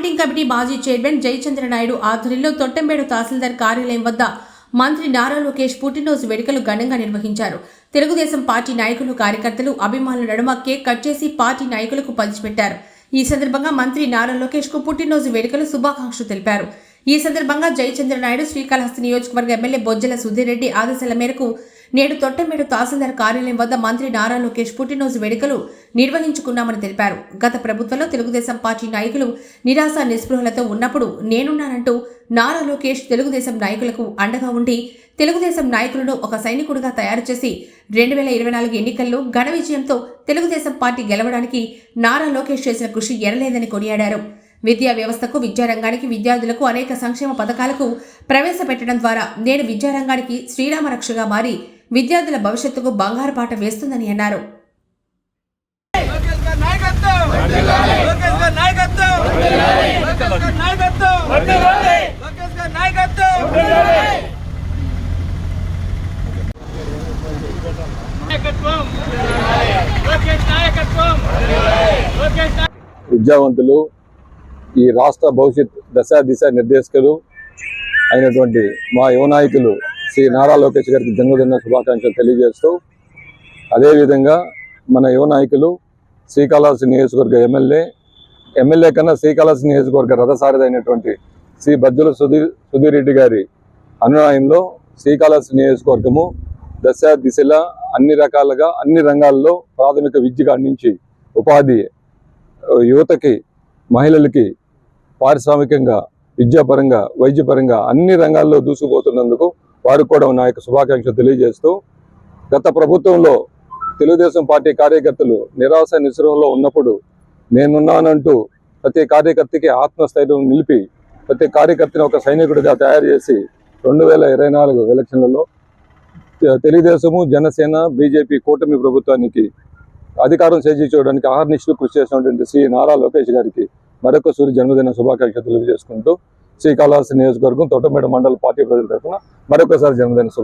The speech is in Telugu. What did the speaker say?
మార్కెటింగ్ కమిటీ మాజీ చైర్మన్ జయచంద్ర నాయుడు ఆధ్వర్యంలో తొట్టంబేడు తహసీల్దార్ కార్యాలయం వద్ద మంత్రి నారా లోకేష్ పుట్టినరోజు వేడుకలు ఘనంగా నిర్వహించారు. తెలుగుదేశం పార్టీ నాయకులు కార్యకర్తలు అభిమానుల నడుమ కేక్ కట్ చేసి పార్టీ నాయకులకు పంచిపెట్టారు. ఈ సందర్భంగా మంత్రి నారా లోకేష్కు పుట్టినరోజు వేడుకలు శుభాకాంక్షలు తెలిపారు. ఈ సందర్భంగా జయచంద్ర నాయుడు శ్రీకాళహస్తి నియోజకవర్గ ఎమ్మెల్యే బొజ్జల సుధీర్ రెడ్డి ఆదేశాల మేరకు నేడు తొట్టమేడు తహసీల్దార్ కార్యాలయం వద్ద మంత్రి నారా లోకేష్ పుట్టినరోజు వేడుకలు నిర్వహించుకున్నామని తెలిపారు. గత ప్రభుత్వంలో తెలుగుదేశం పార్టీ నాయకులు నిరాశ నిస్పృహలతో ఉన్నప్పుడు నేనున్నానంటూ నారా లోకేష్ తెలుగుదేశం నాయకులకు అండగా ఉండి తెలుగుదేశం నాయకులను ఒక సైనికుడిగా తయారు చేసి రెండు వేల ఇరవై నాలుగు ఎన్నికల్లో ఘన విజయంతో తెలుగుదేశం పార్టీ గెలవడానికి నారా లోకేష్ చేసిన కృషి ఎరలేదని కొనియాడారు. విద్యా వ్యవస్థకు విద్యారంగానికి విద్యార్థులకు అనేక సంక్షేమ పథకాలకు ప్రవేశపెట్టడం ద్వారా నేను విద్యారంగానికి శ్రీరామ రక్షగా మారి విద్యార్థుల భవిష్యత్తుకు బంగారు పాట వేస్తుందని అన్నారు. విద్యావంతులు ఈ రాష్ట్ర భవిష్యత్ దశ దిశ నిర్దేశకులు అయినటువంటి మా యువ నాయకులు శ్రీ నారా లోకేష్ గారికి జన్మదిన శుభాకాంక్షలు తెలియజేస్తూ అదేవిధంగా మన యువ నాయకులు శ్రీకాళహస్తి నియోజకవర్గ ఎమ్మెల్యే ఎమ్మెల్యే కన్నా శ్రీకాళహస్తి నియోజకవర్గ రథసారథి అయినటువంటి శ్రీ బజ్జుల సుధీర్ సుధీర్ రెడ్డి గారి అనునాయంలో శ్రీకాళహస్తి నియోజకవర్గము దశ దిశల అన్ని రకాలుగా అన్ని రంగాల్లో ప్రాథమిక విద్యగా అందించి ఉపాధి యువతకి మహిళలకి పారిశ్రామికంగా విద్యాపరంగా వైద్యపరంగా అన్ని రంగాల్లో దూసుకుపోతున్నందుకు వారికి కూడా నా యొక్క శుభాకాంక్షలు తెలియజేస్తూ గత ప్రభుత్వంలో తెలుగుదేశం పార్టీ కార్యకర్తలు నిరాశ నిస్సృహంలో ఉన్నప్పుడు నేనున్నానంటూ ప్రతి కార్యకర్తకి ఆత్మస్థైర్యం నిలిపి ప్రతి కార్యకర్తని ఒక సైనికుడిగా తయారు చేసి రెండు వేల ఇరవై నాలుగు ఎలక్షన్లలో తెలుగుదేశము జనసేన బీజేపీ కూటమి ప్రభుత్వానికి అధికారం చేజించడానికి ఆహర్నిశలు కృషి చేసినటువంటి శ్రీ నారా లోకేష్ గారికి మరొక సూర్య జన్మదిన శుభాకాంక్షలు తెలియజేసుకుంటూ శ్రీకాళహస్తి నియోజకవర్గం తోటమేడ మండల పార్టీ ప్రజల తరఫున మరొకసారి జన్మదిన